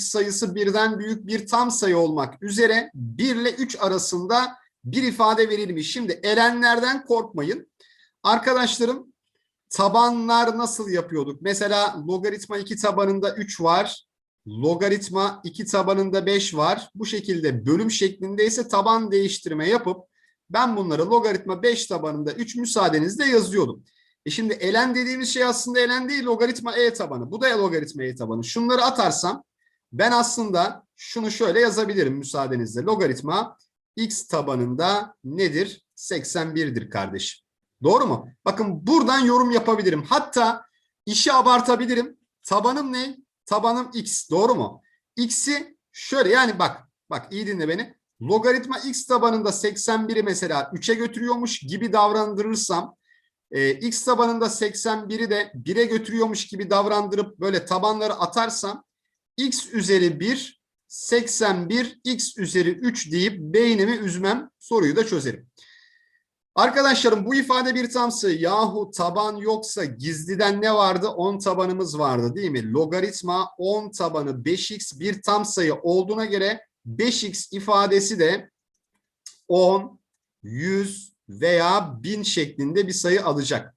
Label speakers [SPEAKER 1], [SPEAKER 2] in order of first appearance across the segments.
[SPEAKER 1] X sayısı birden büyük bir tam sayı olmak üzere 1 ile 3 arasında bir ifade verilmiş. Şimdi elenlerden korkmayın. Arkadaşlarım tabanlar nasıl yapıyorduk? Mesela logaritma 2 tabanında 3 var. Logaritma 2 tabanında 5 var. Bu şekilde bölüm şeklindeyse taban değiştirme yapıp ben bunları logaritma 5 tabanında 3 müsaadenizle yazıyordum. E şimdi elen dediğimiz şey aslında elen değil logaritma e tabanı. Bu da logaritma e tabanı. Şunları atarsam ben aslında şunu şöyle yazabilirim müsaadenizle. Logaritma x tabanında nedir? 81'dir kardeşim. Doğru mu? Bakın buradan yorum yapabilirim. Hatta işi abartabilirim. Tabanım ne? Tabanım x. Doğru mu? X'i şöyle yani bak bak iyi dinle beni. Logaritma x tabanında 81'i mesela 3'e götürüyormuş gibi davrandırırsam e, x tabanında 81'i de 1'e götürüyormuş gibi davrandırıp böyle tabanları atarsam x üzeri 1 81 x üzeri 3 deyip beynimi üzmem soruyu da çözerim. Arkadaşlarım bu ifade bir tam sayı yahu taban yoksa gizliden ne vardı? 10 tabanımız vardı değil mi? Logaritma 10 tabanı 5x bir tam sayı olduğuna göre 5x ifadesi de 10, 100 veya 1000 şeklinde bir sayı alacak.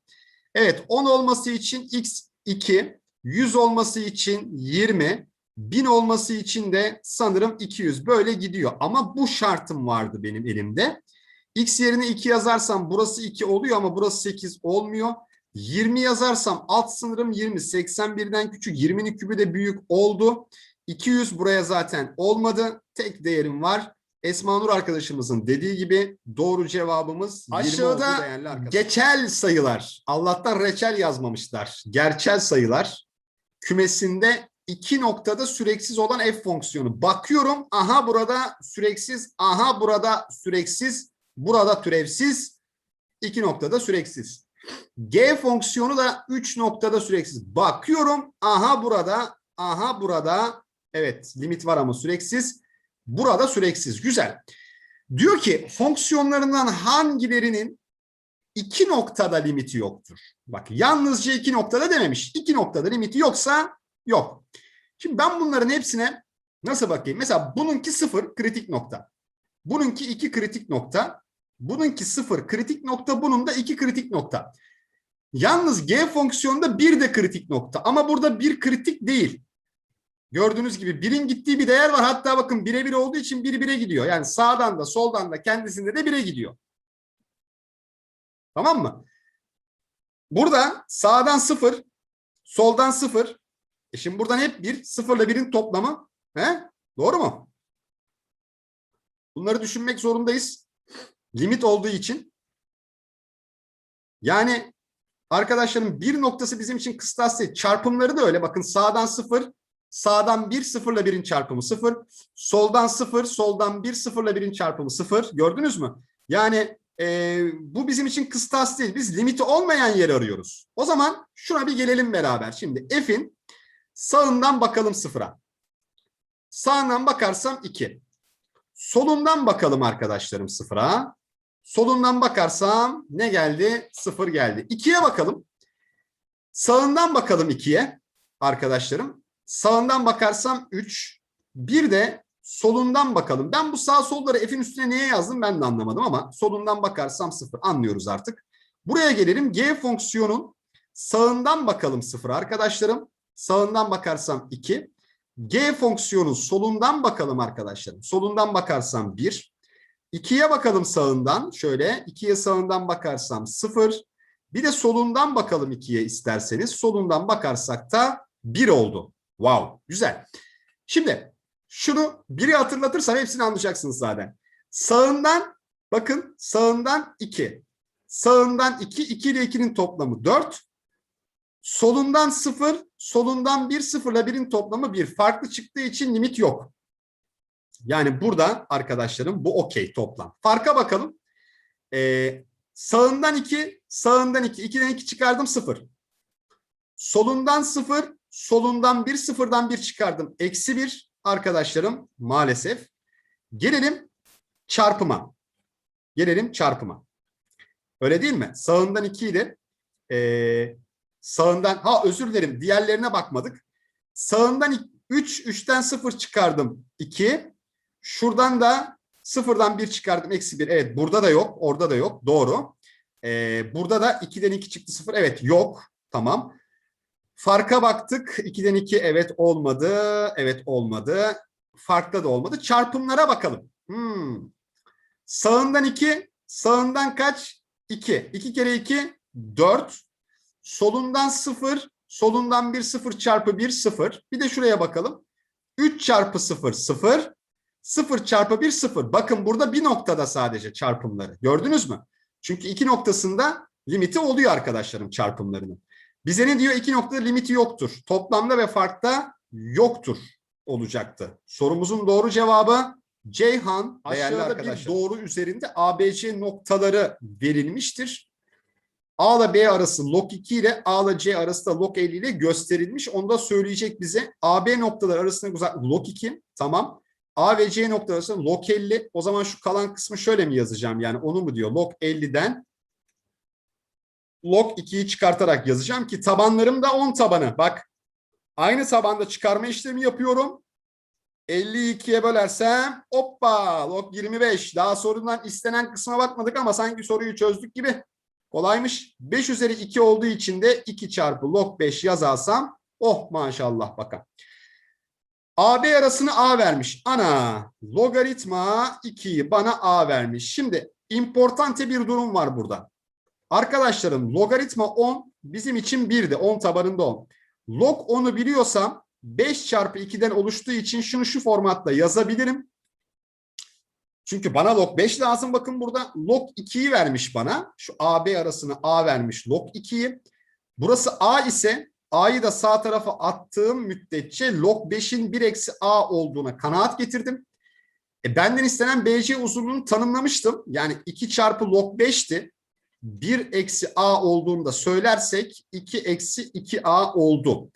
[SPEAKER 1] Evet 10 olması için x 2, 100 olması için 20, 1000 olması için de sanırım 200 böyle gidiyor. Ama bu şartım vardı benim elimde. X yerine 2 yazarsam burası 2 oluyor ama burası 8 olmuyor. 20 yazarsam alt sınırım 20. 81'den küçük 20'nin kübü de büyük oldu. 200 buraya zaten olmadı. Tek değerim var. Esma Nur arkadaşımızın dediği gibi doğru cevabımız 20 oldu
[SPEAKER 2] Aşağıda.
[SPEAKER 1] Geçel sayılar. Allah'tan reçel yazmamışlar. Gerçel sayılar kümesinde iki noktada süreksiz olan f fonksiyonu. Bakıyorum aha burada süreksiz, aha burada süreksiz, burada türevsiz, iki noktada süreksiz. G fonksiyonu da üç noktada süreksiz. Bakıyorum aha burada, aha burada. Evet limit var ama süreksiz. Burada süreksiz. Güzel. Diyor ki fonksiyonlarından hangilerinin iki noktada limiti yoktur? Bak yalnızca iki noktada dememiş. İki noktada limiti yoksa yok. Şimdi ben bunların hepsine nasıl bakayım? Mesela bununki sıfır kritik nokta. Bununki iki kritik nokta. Bununki sıfır kritik nokta. Bunun da iki kritik nokta. Yalnız G fonksiyonunda bir de kritik nokta. Ama burada bir kritik değil. Gördüğünüz gibi birin gittiği bir değer var. Hatta bakın birebir olduğu için biri bire gidiyor. Yani sağdan da soldan da kendisinde de bire gidiyor. Tamam mı? Burada sağdan sıfır, soldan sıfır. E şimdi buradan hep bir, sıfırla birin toplamı. He? Doğru mu? Bunları düşünmek zorundayız. Limit olduğu için. Yani arkadaşlarım bir noktası bizim için kıstas değil. Çarpımları da öyle. Bakın sağdan sıfır, Sağdan 1 sıfırla 1'in çarpımı 0. Soldan 0, soldan 1 sıfırla 1'in çarpımı 0. Gördünüz mü? Yani e, bu bizim için kıstas değil. Biz limiti olmayan yeri arıyoruz. O zaman şuna bir gelelim beraber. Şimdi f'in sağından bakalım sıfıra. Sağından bakarsam 2. Solundan bakalım arkadaşlarım sıfıra. Solundan bakarsam ne geldi? 0 geldi. 2'ye bakalım. Sağından bakalım 2'ye arkadaşlarım. Sağından bakarsam 3. Bir de solundan bakalım. Ben bu sağ solları f'in üstüne niye yazdım ben de anlamadım ama solundan bakarsam 0 anlıyoruz artık. Buraya gelelim. G fonksiyonun sağından bakalım 0 arkadaşlarım. Sağından bakarsam 2. G fonksiyonun solundan bakalım arkadaşlarım. Solundan bakarsam 1. 2'ye bakalım sağından. Şöyle 2'ye sağından bakarsam 0. Bir de solundan bakalım 2'ye isterseniz. Solundan bakarsak da 1 oldu. Wow, güzel. Şimdi şunu biri hatırlatırsam hepsini anlayacaksınız zaten. Sağından bakın sağından 2. Sağından 2, 2 ile 2'nin toplamı 4. Solundan 0, solundan 1, 0 ile 1'in toplamı 1. Farklı çıktığı için limit yok. Yani burada arkadaşlarım bu okey toplam. Farka bakalım. Ee, sağından 2, sağından 2. 2'den 2 çıkardım 0. Solundan 0, solundan 1, sıfırdan 1 çıkardım. Eksi 1 arkadaşlarım maalesef. Gelelim çarpıma. Gelelim çarpıma. Öyle değil mi? Sağından 2 ile Ee, sağından ha özür dilerim diğerlerine bakmadık. Sağından 3 3'ten 0 çıkardım 2. Şuradan da sıfırdan 1 çıkardım eksi 1. Evet burada da yok orada da yok doğru. Ee, burada da 2'den 2 çıktı 0. Evet yok tamam. Farka baktık. 2'den 2 evet olmadı. Evet olmadı. Farkta da olmadı. Çarpımlara bakalım. Hmm. Sağından 2, sağından kaç? 2. 2 kere 2 4. Solundan 0, solundan 1 0 çarpı 1 0. Bir de şuraya bakalım. 3 çarpı 0 0. 0 çarpı 1 0. Bakın burada bir noktada sadece çarpımları. Gördünüz mü? Çünkü iki noktasında limiti oluyor arkadaşlarım çarpımlarının. Bize ne diyor? İki noktada limiti yoktur. Toplamda ve farkta yoktur olacaktı. Sorumuzun doğru cevabı Ceyhan. Aşağıda bir
[SPEAKER 2] arkadaşlar.
[SPEAKER 1] doğru üzerinde ABC noktaları verilmiştir. A ile B arası log 2 ile A ile C arası da log 50 ile gösterilmiş. Onu da söyleyecek bize. AB noktaları arasındaki uzaklık log 2. Tamam. A ve C noktaları arasında log 50. O zaman şu kalan kısmı şöyle mi yazacağım? Yani onu mu diyor? Log 50'den log 2'yi çıkartarak yazacağım ki tabanlarım da 10 tabanı. Bak aynı tabanda çıkarma işlemi yapıyorum. 52'ye bölersem hoppa log 25. Daha sorundan istenen kısma bakmadık ama sanki soruyu çözdük gibi. Kolaymış. 5 üzeri 2 olduğu için de 2 çarpı log 5 yazarsam oh maşallah bakın. AB arasını A vermiş. Ana logaritma 2'yi bana A vermiş. Şimdi importante bir durum var burada. Arkadaşlarım logaritma 10 bizim için 1'di. 10 tabanında 10. Log 10'u biliyorsam 5 çarpı 2'den oluştuğu için şunu şu formatla yazabilirim. Çünkü bana log 5 lazım. Bakın burada log 2'yi vermiş bana. Şu AB arasını A vermiş log 2'yi. Burası A ise A'yı da sağ tarafa attığım müddetçe log 5'in 1 eksi A olduğuna kanaat getirdim. E benden istenen BC uzunluğunu tanımlamıştım. Yani 2 çarpı log 5'ti. 1 eksi A olduğunu da söylersek 2 eksi 2A oldu.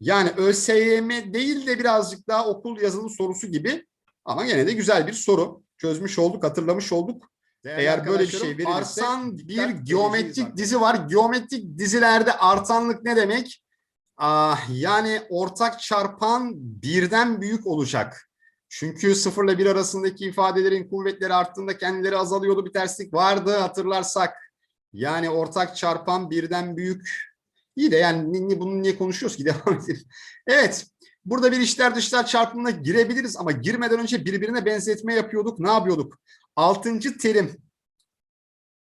[SPEAKER 1] Yani ÖSYM değil de birazcık daha okul yazılı sorusu gibi ama gene de güzel bir soru. Çözmüş olduk, hatırlamış olduk.
[SPEAKER 2] Değerli
[SPEAKER 1] Eğer böyle bir şey verilirse
[SPEAKER 2] arsan
[SPEAKER 1] bir geometrik dizi var. Geometrik dizilerde artanlık ne demek? Ah, yani ortak çarpan birden büyük olacak. Çünkü sıfırla bir arasındaki ifadelerin kuvvetleri arttığında kendileri azalıyordu. Bir terslik vardı hatırlarsak. Yani ortak çarpan birden büyük. İyi de yani ni- ni- bunu niye konuşuyoruz ki? Devam edelim. Evet. Burada bir içler dışlar çarpımına girebiliriz ama girmeden önce birbirine benzetme yapıyorduk. Ne yapıyorduk? Altıncı terim.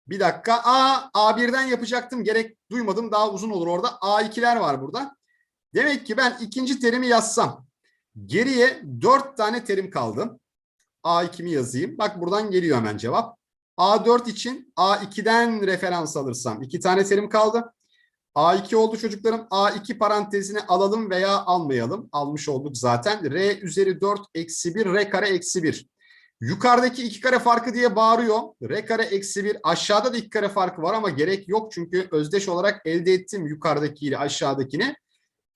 [SPEAKER 1] Bir dakika. A, A1'den yapacaktım. Gerek duymadım. Daha uzun olur orada. A2'ler var burada. Demek ki ben ikinci terimi yazsam. Geriye dört tane terim kaldı. A2'mi yazayım. Bak buradan geliyor hemen cevap. A4 için A2'den referans alırsam iki tane terim kaldı. A2 oldu çocuklarım. A2 parantezine alalım veya almayalım. Almış olduk zaten. R üzeri 4 eksi 1 R kare eksi 1. Yukarıdaki iki kare farkı diye bağırıyor. R kare eksi 1. Aşağıda da iki kare farkı var ama gerek yok. Çünkü özdeş olarak elde ettim yukarıdaki ile aşağıdakini.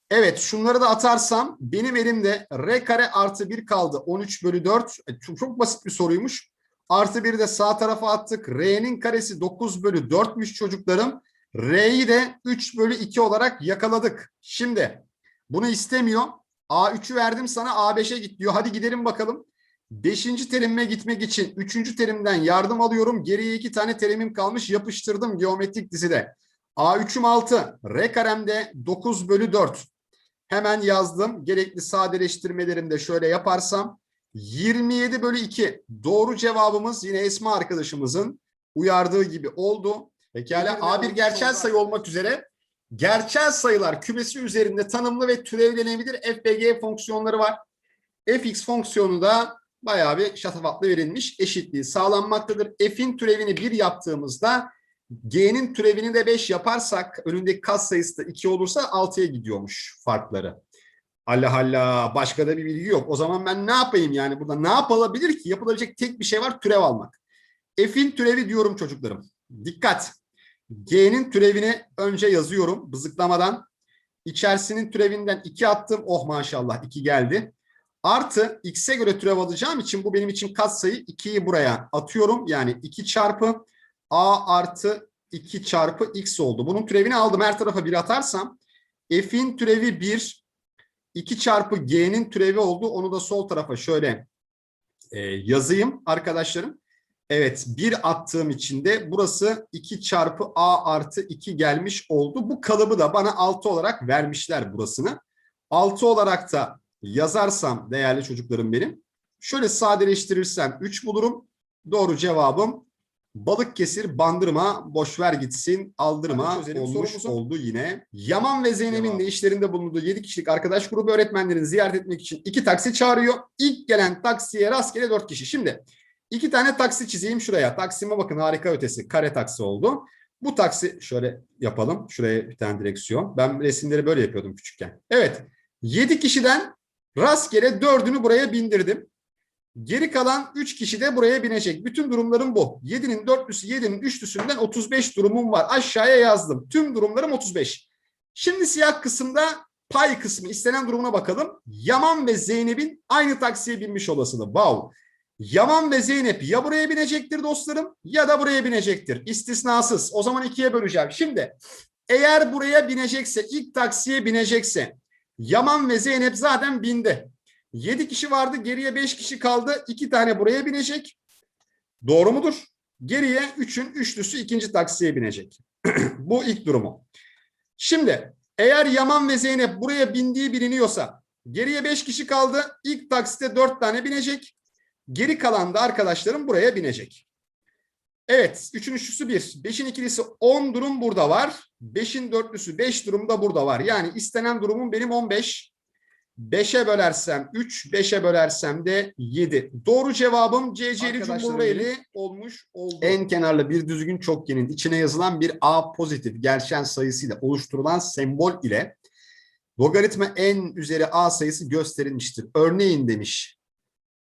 [SPEAKER 1] Evet şunları da atarsam benim elimde R kare artı 1 kaldı. 13 bölü 4. E, Çok, çok basit bir soruymuş. Artı 1 de sağ tarafa attık. R'nin karesi 9 bölü 4'müş çocuklarım. R'yi de 3 bölü 2 olarak yakaladık. Şimdi bunu istemiyor. A3'ü verdim sana A5'e git diyor. Hadi gidelim bakalım. Beşinci terime gitmek için üçüncü terimden yardım alıyorum. Geriye iki tane terimim kalmış. Yapıştırdım geometrik dizide. A3'üm 6. R karemde 9 bölü 4. Hemen yazdım. Gerekli sadeleştirmelerimi de şöyle yaparsam 27 bölü 2. Doğru cevabımız yine Esma arkadaşımızın uyardığı gibi oldu. Pekala A1 gerçel sayı olmak üzere gerçel sayılar kümesi üzerinde tanımlı ve türevlenebilir FBG fonksiyonları var. fx fonksiyonu da bayağı bir şatafatlı verilmiş. Eşitliği sağlanmaktadır. F'in türevini 1 yaptığımızda G'nin türevini de 5 yaparsak önündeki kas sayısı da 2 olursa 6'ya gidiyormuş farkları. Allah Allah başka da bir bilgi yok. O zaman ben ne yapayım yani burada ne yapılabilir ki? Yapılabilecek tek bir şey var türev almak. F'in türevi diyorum çocuklarım. Dikkat. G'nin türevini önce yazıyorum bızıklamadan. İçerisinin türevinden 2 attım. Oh maşallah 2 geldi. Artı x'e göre türev alacağım için bu benim için katsayı 2'yi buraya atıyorum. Yani 2 çarpı a artı 2 çarpı x oldu. Bunun türevini aldım. Her tarafa 1 atarsam f'in türevi 1 2 çarpı g'nin türevi oldu. Onu da sol tarafa şöyle e, yazayım arkadaşlarım. Evet bir attığım için de burası 2 çarpı a artı 2 gelmiş oldu. Bu kalıbı da bana 6 olarak vermişler burasını. 6 olarak da yazarsam değerli çocuklarım benim. Şöyle sadeleştirirsem 3 bulurum. Doğru cevabım Balıkesir bandırma boşver gitsin aldırma
[SPEAKER 2] çözelim
[SPEAKER 1] olmuş
[SPEAKER 2] sorumuzu.
[SPEAKER 1] oldu yine. Yaman ve Zeynep'in de işlerinde bulunduğu 7 kişilik arkadaş grubu öğretmenlerini ziyaret etmek için iki taksi çağırıyor. İlk gelen taksiye rastgele 4 kişi. Şimdi iki tane taksi çizeyim şuraya. Taksime bakın harika ötesi kare taksi oldu. Bu taksi şöyle yapalım. Şuraya bir tane direksiyon. Ben resimleri böyle yapıyordum küçükken. Evet. 7 kişiden rastgele 4'ünü buraya bindirdim. Geri kalan 3 kişi de buraya binecek. Bütün durumlarım bu. 7'nin dörtlüsü 7'nin üçlüsünden 35 durumum var. Aşağıya yazdım. Tüm durumlarım 35. Şimdi siyah kısımda pay kısmı istenen durumuna bakalım. Yaman ve Zeynep'in aynı taksiye binmiş olasılığı. Wow. Yaman ve Zeynep ya buraya binecektir dostlarım ya da buraya binecektir. İstisnasız. O zaman ikiye böleceğim. Şimdi eğer buraya binecekse ilk taksiye binecekse Yaman ve Zeynep zaten bindi. 7 kişi vardı geriye 5 kişi kaldı. 2 tane buraya binecek. Doğru mudur? Geriye 3'ün üçlüsü ikinci taksiye binecek. Bu ilk durumu. Şimdi eğer Yaman ve Zeynep buraya bindiği biliniyorsa geriye 5 kişi kaldı. İlk taksite 4 tane binecek. Geri kalan da arkadaşlarım buraya binecek. Evet 3'ün üçlüsü 1. 5'in ikilisi 10 durum burada var. 5'in dörtlüsü 5 durum da burada var. Yani istenen durumum benim 15. 5'e bölersem 3, 5'e bölersem de 7. Doğru cevabım CC'li Cumhuriyeli olmuş oldu. En kenarlı bir düzgün çokgenin içine yazılan bir A pozitif gerçen sayısıyla oluşturulan sembol ile logaritma en üzeri A sayısı gösterilmiştir. Örneğin demiş.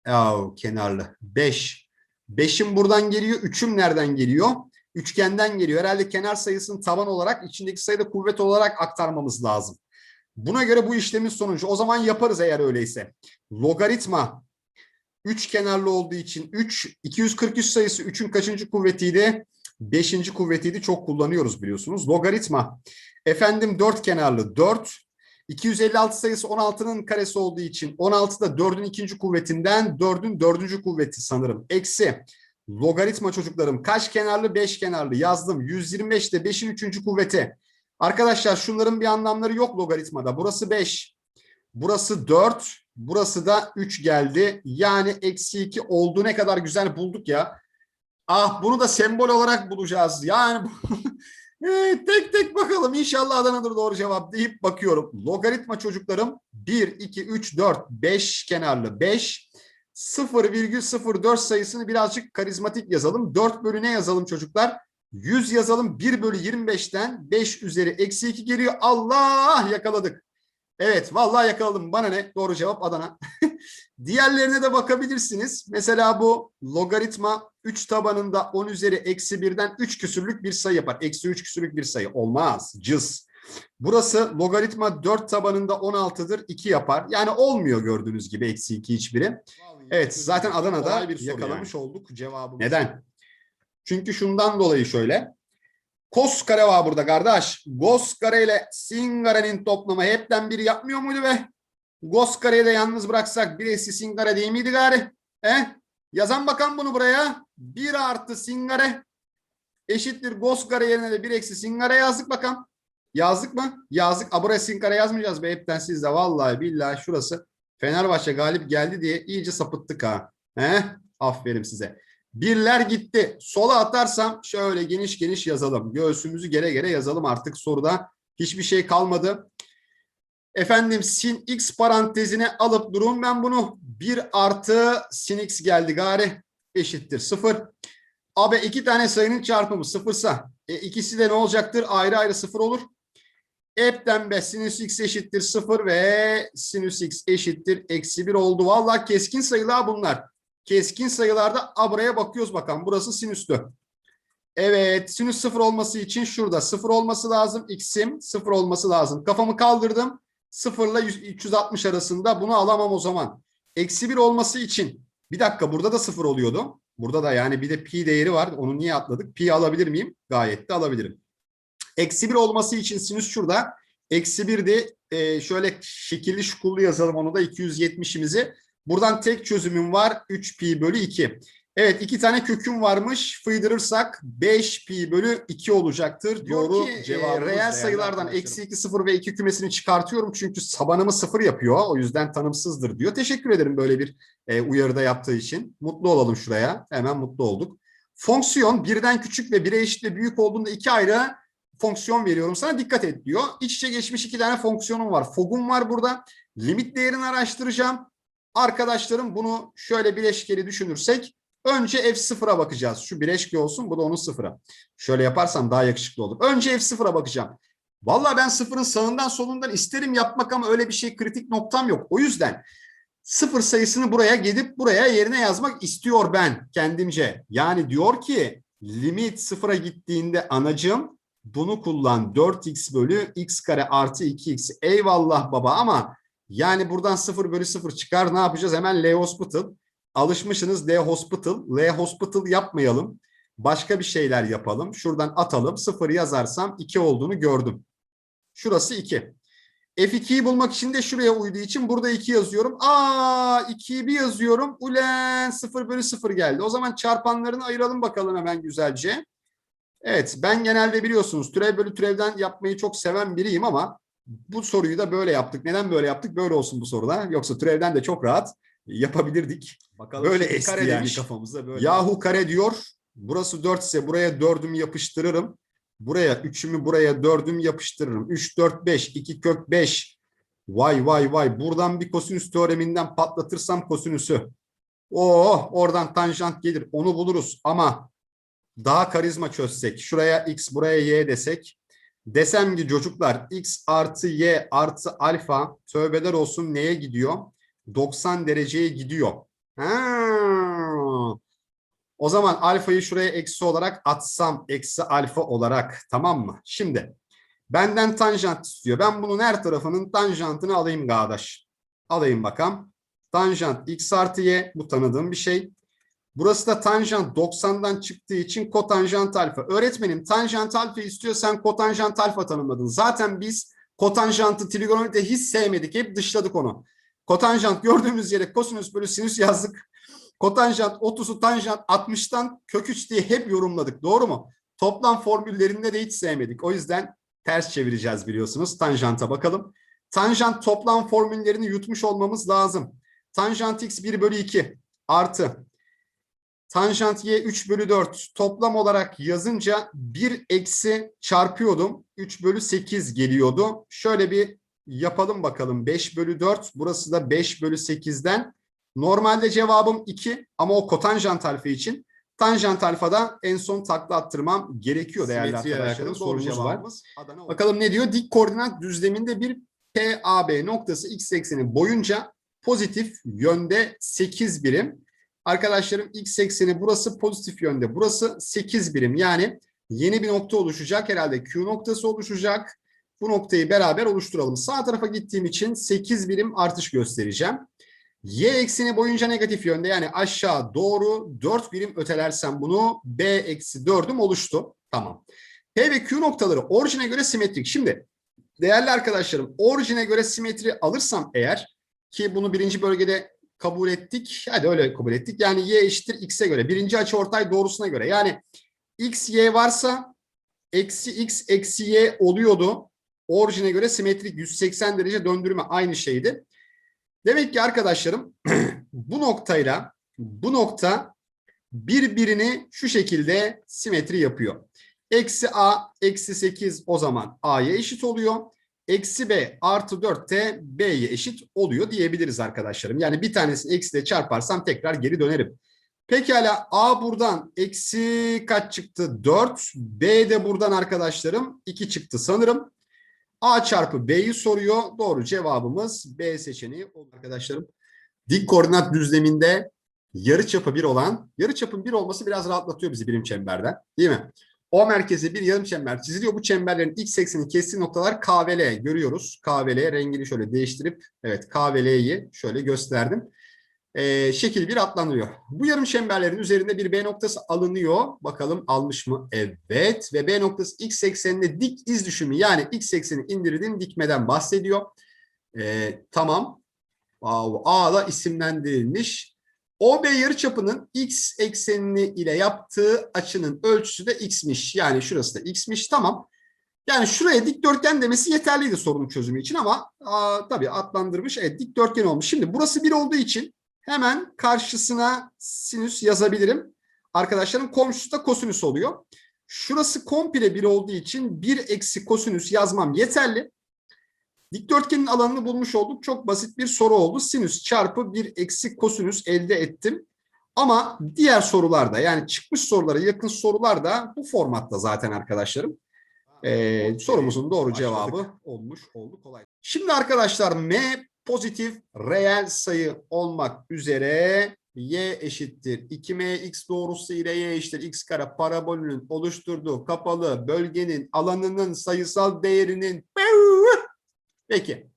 [SPEAKER 1] Yahu kenarlı 5. 5'im buradan geliyor. 3'üm nereden geliyor? Üçgenden geliyor. Herhalde kenar sayısını taban olarak içindeki sayıda kuvvet olarak aktarmamız lazım. Buna göre bu işlemin sonucu o zaman yaparız eğer öyleyse. Logaritma 3 kenarlı olduğu için 3 243 sayısı 3'ün kaçıncı kuvvetiydi? 5. kuvvetiydi. Çok kullanıyoruz biliyorsunuz. Logaritma efendim 4 kenarlı 4 256 sayısı 16'nın karesi olduğu için 16 da 4'ün ikinci kuvvetinden 4'ün dördüncü kuvveti sanırım. Eksi logaritma çocuklarım kaç kenarlı 5 kenarlı yazdım. 125 de 5'in üçüncü kuvveti. Arkadaşlar şunların bir anlamları yok logaritmada. Burası 5. Burası 4. Burası da 3 geldi. Yani eksi 2 oldu. Ne kadar güzel bulduk ya. Ah bunu da sembol olarak bulacağız. Yani Eh, tek tek bakalım. İnşallah Adana'dır doğru cevap deyip bakıyorum. Logaritma çocuklarım 1, 2, 3, 4, 5 kenarlı 5. 0,04 sayısını birazcık karizmatik yazalım. 4 bölü ne yazalım çocuklar? 100 yazalım 1 bölü 25'ten 5 üzeri eksi 2 geliyor. Allah yakaladık. Evet vallahi yakaladım. Bana ne? Doğru cevap Adana. Diğerlerine de bakabilirsiniz. Mesela bu logaritma 3 tabanında 10 üzeri eksi 1'den 3 küsürlük bir sayı yapar. Eksi 3 küsürlük bir sayı. Olmaz. Cız. Burası logaritma 4 tabanında 16'dır. 2 yapar. Yani olmuyor gördüğünüz gibi eksi 2 hiçbiri. Evet zaten Adana'da
[SPEAKER 2] bir
[SPEAKER 1] yakalamış
[SPEAKER 2] yani.
[SPEAKER 1] olduk cevabı. Neden? Çünkü şundan dolayı şöyle. Kos kare var burada kardeş. Gos kare ile sin karenin toplamı hepten bir yapmıyor muydu be? Gos kareyi de yalnız bıraksak bir eksi sin kare değil miydi gari? He? Yazan bakan bunu buraya. 1 artı sin kare eşittir gos kare yerine de bir eksi sin kare yazdık bakalım. Yazdık mı? Yazdık. A buraya sin yazmayacağız be hepten siz de vallahi billahi şurası Fenerbahçe galip geldi diye iyice sapıttık ha. He? Aferin size. Birler gitti. Sola atarsam şöyle geniş geniş yazalım. Göğsümüzü gere gere yazalım artık soruda. Hiçbir şey kalmadı. Efendim sin x parantezine alıp durun ben bunu. 1 artı sin x geldi gari eşittir 0. Abi iki tane sayının çarpımı sıfırsa e, ikisi de ne olacaktır? Ayrı ayrı sıfır olur. Hepten be sinüs x eşittir 0 ve sinüs x eşittir eksi 1 oldu. Vallahi keskin sayılar bunlar. Keskin sayılarda a buraya bakıyoruz bakalım. Burası sinüstü. Evet sinüs 0 olması için şurada 0 olması lazım. X'im 0 olması lazım. Kafamı kaldırdım. 0 ile 100 360 arasında bunu alamam o zaman. Eksi 1 olması için bir dakika burada da 0 oluyordu. Burada da yani bir de pi değeri var. Onu niye atladık? Pi alabilir miyim? Gayet de alabilirim. Eksi 1 olması için sinüs şurada. Eksi 1 de e, şöyle şekilli şukullu yazalım onu da 270'imizi. Buradan tek çözümüm var. 3 pi bölü 2. Evet iki tane köküm varmış. Fıydırırsak 5 pi bölü 2 olacaktır.
[SPEAKER 2] Diyor
[SPEAKER 1] Doğru
[SPEAKER 2] ki, e,
[SPEAKER 1] cevabımız
[SPEAKER 2] reel
[SPEAKER 1] değerli
[SPEAKER 2] sayılardan eksi
[SPEAKER 1] eksi 2, 0 ve 2 kümesini çıkartıyorum. Çünkü tabanımı 0 yapıyor. O yüzden tanımsızdır diyor. Teşekkür ederim böyle bir e, uyarıda yaptığı için. Mutlu olalım şuraya. Hemen mutlu olduk. Fonksiyon birden küçük ve bire eşit ve büyük olduğunda iki ayrı fonksiyon veriyorum sana dikkat et diyor. İç içe geçmiş iki tane fonksiyonum var. Fogum var burada. Limit değerini araştıracağım. Arkadaşlarım bunu şöyle bileşkeli düşünürsek önce F0'a bakacağız. Şu bileşke olsun bu da onun sıfıra. Şöyle yaparsam daha yakışıklı olur. Önce F0'a bakacağım. Vallahi ben sıfırın sağından solundan isterim yapmak ama öyle bir şey kritik noktam yok. O yüzden sıfır sayısını buraya gidip buraya yerine yazmak istiyor ben kendimce. Yani diyor ki limit sıfıra gittiğinde anacığım bunu kullan 4x bölü x kare artı 2x. Eyvallah baba ama yani buradan 0 bölü 0 çıkar ne yapacağız? Hemen L hospital. Alışmışsınız L hospital. L hospital yapmayalım. Başka bir şeyler yapalım. Şuradan atalım. 0 yazarsam 2 olduğunu gördüm. Şurası 2. F2'yi bulmak için de şuraya uyduğu için burada 2 yazıyorum. Aa 2'yi bir yazıyorum. Ulen 0 bölü 0 geldi. O zaman çarpanlarını ayıralım bakalım hemen güzelce. Evet ben genelde biliyorsunuz türev bölü türevden yapmayı çok seven biriyim ama bu soruyu da böyle yaptık. Neden böyle yaptık? Böyle olsun bu soruda. Yoksa türevden de çok rahat yapabilirdik.
[SPEAKER 2] Bakalım
[SPEAKER 1] Böyle esti
[SPEAKER 2] kare
[SPEAKER 1] yani
[SPEAKER 2] demiş.
[SPEAKER 1] kafamızda böyle. Yahu kare diyor. Burası 4 ise buraya 4'ümü yapıştırırım. Buraya 3'ümü buraya 4'üm yapıştırırım. 3, 4, 5, 2 kök 5. Vay vay vay. Buradan bir kosinüs teoreminden patlatırsam kosinüsü. Oh oradan tanjant gelir. Onu buluruz ama daha karizma çözsek. Şuraya x buraya y desek. Desem ki çocuklar x artı y artı alfa tövbeler olsun neye gidiyor? 90 dereceye gidiyor. Ha. O zaman alfayı şuraya eksi olarak atsam eksi alfa olarak tamam mı? Şimdi benden tanjant istiyor. Ben bunun her tarafının tanjantını alayım kardeş. Alayım bakalım. Tanjant x artı y bu tanıdığım bir şey. Burası da tanjant 90'dan çıktığı için kotanjant alfa. Öğretmenim tanjant alfa istiyorsan kotanjant alfa tanımladın. Zaten biz kotanjantı trigonometride hiç sevmedik. Hep dışladık onu. Kotanjant gördüğümüz yere kosinüs bölü sinüs yazdık. Kotanjant 30'u tanjant 60'tan kök 3 diye hep yorumladık. Doğru mu? Toplam formüllerinde de hiç sevmedik. O yüzden ters çevireceğiz biliyorsunuz. Tanjanta bakalım. Tanjant toplam formüllerini yutmuş olmamız lazım. Tanjant x 1 bölü 2 artı tanjant y 3 bölü 4 toplam olarak yazınca 1 eksi çarpıyordum. 3 bölü 8 geliyordu. Şöyle bir yapalım bakalım. 5 bölü 4 burası da 5 bölü 8'den. Normalde cevabım 2 ama o kotanjant alfa için. Tanjant alfada en son takla attırmam gerekiyor değerli
[SPEAKER 2] Simetriyle
[SPEAKER 1] arkadaşlarım. Doğru
[SPEAKER 2] var.
[SPEAKER 1] cevabımız. Bakalım ne diyor? Dik koordinat düzleminde bir PAB noktası x ekseni boyunca pozitif yönde 8 birim. Arkadaşlarım x ekseni burası pozitif yönde. Burası 8 birim. Yani yeni bir nokta oluşacak. Herhalde Q noktası oluşacak. Bu noktayı beraber oluşturalım. Sağ tarafa gittiğim için 8 birim artış göstereceğim. Y ekseni boyunca negatif yönde yani aşağı doğru 4 birim ötelersem bunu B eksi 4'üm oluştu. Tamam. P ve Q noktaları orijine göre simetrik. Şimdi değerli arkadaşlarım orijine göre simetri alırsam eğer ki bunu birinci bölgede kabul ettik. Hadi öyle kabul ettik. Yani y eşittir x'e göre. Birinci açıortay doğrusuna göre. Yani x, y varsa eksi x eksi y oluyordu. Orijine göre simetrik 180 derece döndürme aynı şeydi. Demek ki arkadaşlarım bu noktayla bu nokta birbirini şu şekilde simetri yapıyor. Eksi a eksi 8 o zaman a'ya eşit oluyor. Eksi b artı 4 de b'ye eşit oluyor diyebiliriz arkadaşlarım. Yani bir tanesini eksiyle çarparsam tekrar geri dönerim. Pekala a buradan eksi kaç çıktı? 4. b de buradan arkadaşlarım 2 çıktı sanırım. A çarpı B'yi soruyor. Doğru cevabımız B seçeneği oldu arkadaşlarım. Dik koordinat düzleminde yarıçapı 1 olan, yarıçapın 1 olması biraz rahatlatıyor bizi birim çemberden. Değil mi? O merkeze bir yarım çember çiziliyor. Bu çemberlerin x eksenini kestiği noktalar K ve L görüyoruz. K ve L rengini şöyle değiştirip evet K ve L'yi şöyle gösterdim. E, şekil bir adlandırıyor. Bu yarım çemberlerin üzerinde bir B noktası alınıyor. Bakalım almış mı? Evet. Ve B noktası x eksenine dik iz düşümü yani x ekseni indirdiğim dikmeden bahsediyor. E, tamam. Wow, A'la isimlendirilmiş. OB yarıçapının x eksenini ile yaptığı açının ölçüsü de x'miş. Yani şurası da x'miş. Tamam. Yani şuraya dikdörtgen demesi yeterliydi sorunun çözümü için ama aa, tabii adlandırmış. Evet dikdörtgen olmuş. Şimdi burası bir olduğu için hemen karşısına sinüs yazabilirim. Arkadaşlarım komşusu da kosinüs oluyor. Şurası komple bir olduğu için 1 eksi kosinüs yazmam yeterli. Dikdörtgenin alanını bulmuş olduk. Çok basit bir soru oldu. Sinüs çarpı 1 eksi kosinüs elde ettim. Ama diğer sorularda yani çıkmış sorulara yakın sorular da bu formatta zaten arkadaşlarım. Ee, sorumuzun doğru cevabı olmuş oldu kolay. Şimdi arkadaşlar m pozitif reel sayı olmak üzere y eşittir 2mx doğrusu ile y eşittir x kare parabolünün oluşturduğu kapalı bölgenin alanının sayısal değerinin peki.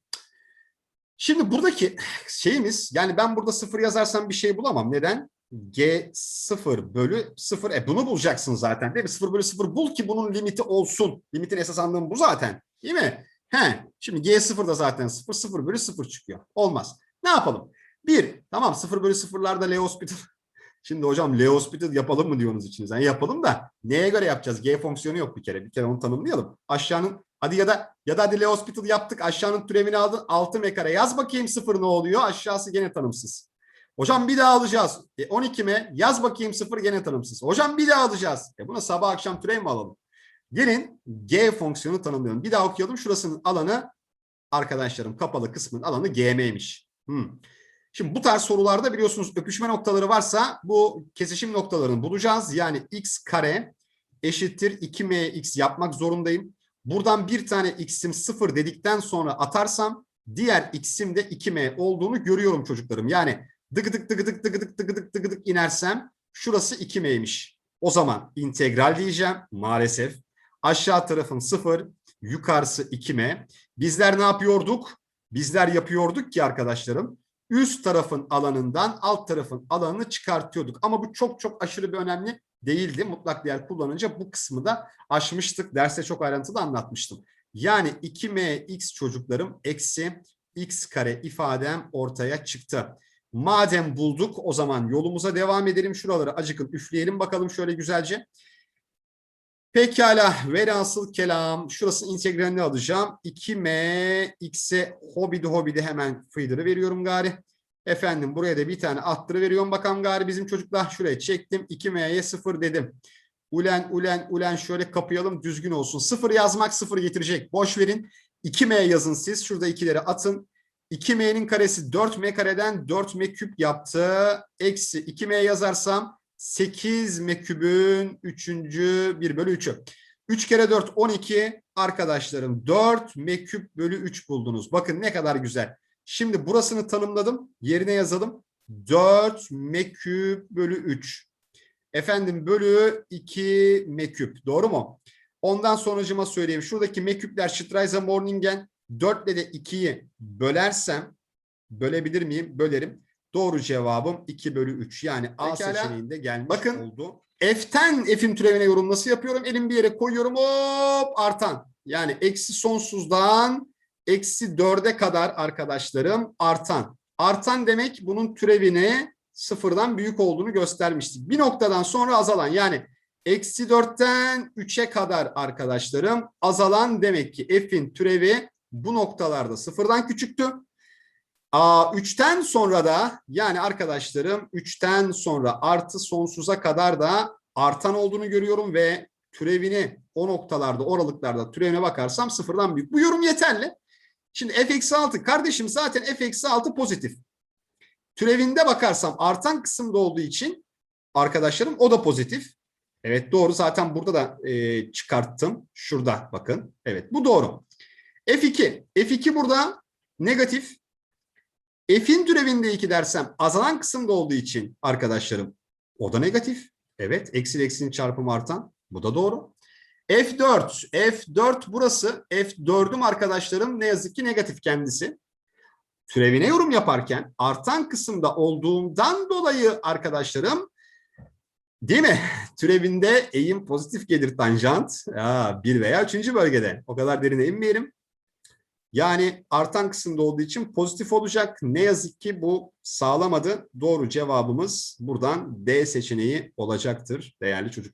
[SPEAKER 1] Şimdi buradaki şeyimiz yani ben burada sıfır yazarsam bir şey bulamam. Neden? G 0 bölü 0. E bunu bulacaksın zaten değil mi? 0 bölü 0 bul ki bunun limiti olsun. Limitin esas anlamı bu zaten. Değil mi? He. Şimdi G 0 da zaten 0. 0 bölü 0 çıkıyor. Olmaz. Ne yapalım? 1. Tamam 0 bölü 0'larda L'Hospital. Şimdi hocam L'Hospital yapalım mı diyorsunuz içinizden? Yapalım da neye göre yapacağız? G fonksiyonu yok bir kere. Bir kere onu tanımlayalım. Aşağının hadi ya da ya da hadi L'Hospital yaptık. Aşağının türevini aldın. 6 m kare. Yaz bakayım 0 ne oluyor? Aşağısı gene tanımsız. Hocam bir daha alacağız. E 12 mi? Yaz bakayım 0 gene tanımsız. Hocam bir daha alacağız. E buna sabah akşam türev mi alalım? Gelin G fonksiyonu tanımlayalım. Bir daha okuyalım. Şurasının alanı arkadaşlarım kapalı kısmın alanı GM'miş. Hmm. Şimdi bu tarz sorularda biliyorsunuz öpüşme noktaları varsa bu kesişim noktalarını bulacağız. Yani x kare eşittir 2mx yapmak zorundayım. Buradan bir tane x'im 0 dedikten sonra atarsam diğer x'im de 2m olduğunu görüyorum çocuklarım. Yani dıgıdık dıgıdık dıgıdık dıgıdık dıgıdık inersem şurası 2m'ymiş. O zaman integral diyeceğim maalesef. Aşağı tarafın 0, yukarısı 2m. Bizler ne yapıyorduk? Bizler yapıyorduk ki arkadaşlarım üst tarafın alanından alt tarafın alanını çıkartıyorduk. Ama bu çok çok aşırı bir önemli değildi. Mutlak değer kullanınca bu kısmı da aşmıştık. Derste çok ayrıntılı anlatmıştım. Yani 2mx çocuklarım eksi x kare ifadem ortaya çıktı. Madem bulduk o zaman yolumuza devam edelim. Şuraları acıkın üfleyelim bakalım şöyle güzelce. Pekala velhasıl kelam şurası integralini alacağım. 2m x'e hobidi hobidi hemen feeder'ı veriyorum gari. Efendim buraya da bir tane attırı veriyorum bakalım gari bizim çocuklar. Şuraya çektim 2m'ye 0 dedim. Ulen ulen ulen şöyle kapayalım düzgün olsun. 0 yazmak 0 getirecek. Boş verin. 2m yazın siz. Şurada ikileri atın. 2m'nin karesi 4m kareden 4m küp yaptı. Eksi 2m yazarsam 8 m kübün 3. 1 bölü 3'ü. 3 kere 4 12 arkadaşlarım 4 m küp bölü 3 buldunuz. Bakın ne kadar güzel. Şimdi burasını tanımladım. Yerine yazalım. 4 m küp bölü 3. Efendim bölü 2 m küp. Doğru mu? Ondan sonracıma söyleyeyim. Şuradaki m küpler Streisand Morningen 4 ile de 2'yi bölersem bölebilir miyim? Bölerim. Doğru cevabım 2 bölü 3. Yani A
[SPEAKER 2] Pekala.
[SPEAKER 1] seçeneğinde gelmiş Bakın, oldu. F'ten F'in türevine yorum nasıl yapıyorum? Elim bir yere koyuyorum hop artan. Yani eksi sonsuzdan eksi 4'e kadar arkadaşlarım artan. Artan demek bunun türevini sıfırdan büyük olduğunu göstermiştik. Bir noktadan sonra azalan yani eksi 4'ten 3'e kadar arkadaşlarım azalan demek ki F'in türevi bu noktalarda sıfırdan küçüktü. A 3'ten sonra da yani arkadaşlarım 3'ten sonra artı sonsuza kadar da artan olduğunu görüyorum ve türevini o noktalarda oralıklarda türevine bakarsam sıfırdan büyük. Bu yorum yeterli. Şimdi f eksi 6 kardeşim zaten f eksi 6 pozitif. Türevinde bakarsam artan kısımda olduğu için arkadaşlarım o da pozitif. Evet doğru zaten burada da e, çıkarttım. Şurada bakın. Evet bu doğru. F2. F2 burada negatif. F'in türevinde 2 dersem azalan kısımda olduğu için arkadaşlarım o da negatif. Evet eksi eksinin çarpımı artan. Bu da doğru. F4. F4 burası. F4'üm arkadaşlarım ne yazık ki negatif kendisi. türevine yorum yaparken artan kısımda olduğundan dolayı arkadaşlarım değil mi? Türevinde eğim pozitif gelir tanjant. Ya, bir veya üçüncü bölgede. O kadar derine inmeyelim. Yani artan kısımda olduğu için pozitif olacak. Ne yazık ki bu sağlamadı. Doğru cevabımız buradan D seçeneği olacaktır değerli çocuklar.